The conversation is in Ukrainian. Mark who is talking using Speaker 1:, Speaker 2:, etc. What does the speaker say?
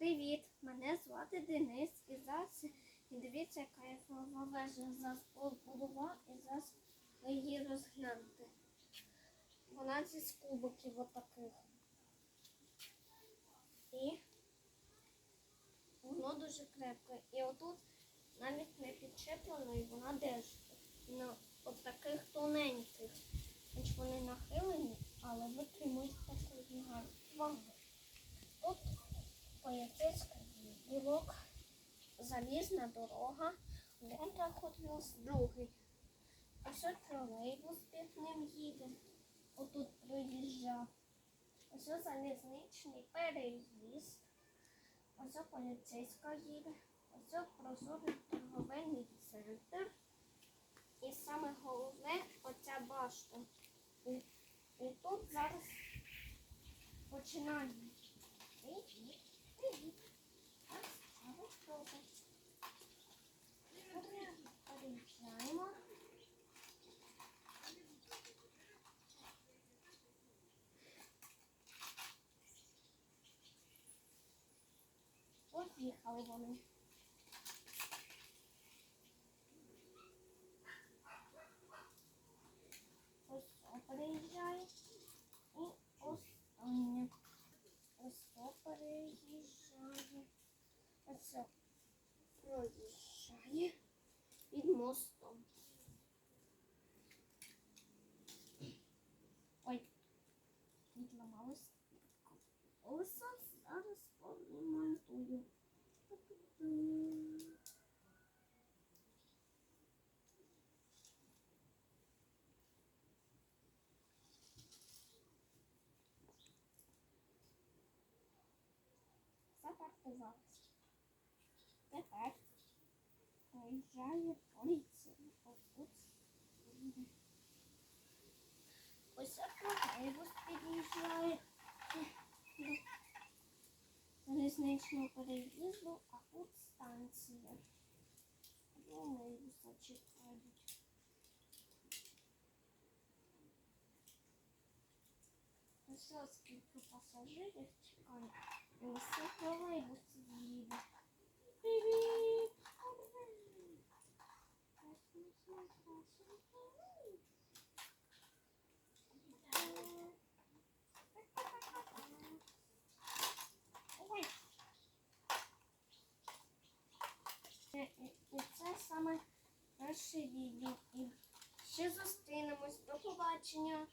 Speaker 1: Привіт, мене звати Денис і зараз дивіться, яка я фарбова вежа зараз побудувала і зараз її розглянете. Зі з кубиків отаких. І воно дуже крепке. І отут навіть не підчеплено, і вона держить. Поліцейська білок, залізна дорога, один проходив другий. Ось от тролейбус під ним їде. Отут проїжджав. Ось от залізничний переїзд. Ось от поліцейська їде. Ось от прозорий торговельний центр. І саме головне оця башта. І, і тут зараз починаємо. Поїхали вони. Ось о, переїжджає. І останнє. Ось о, переїжджає. Ось проїжджає під мостом. Ой, відламалось. Колесо зараз поремонтую. Запаркувалась. Тепер проїжджає поліція. Ось тролейбус під'їжджає до залізничного переїзду, а тут станція. Тролейбуса чекають. Ось скільки пасажирів чекає. Ой. І, і, і це саме перше відео. І ще зустрінемось. До побачення.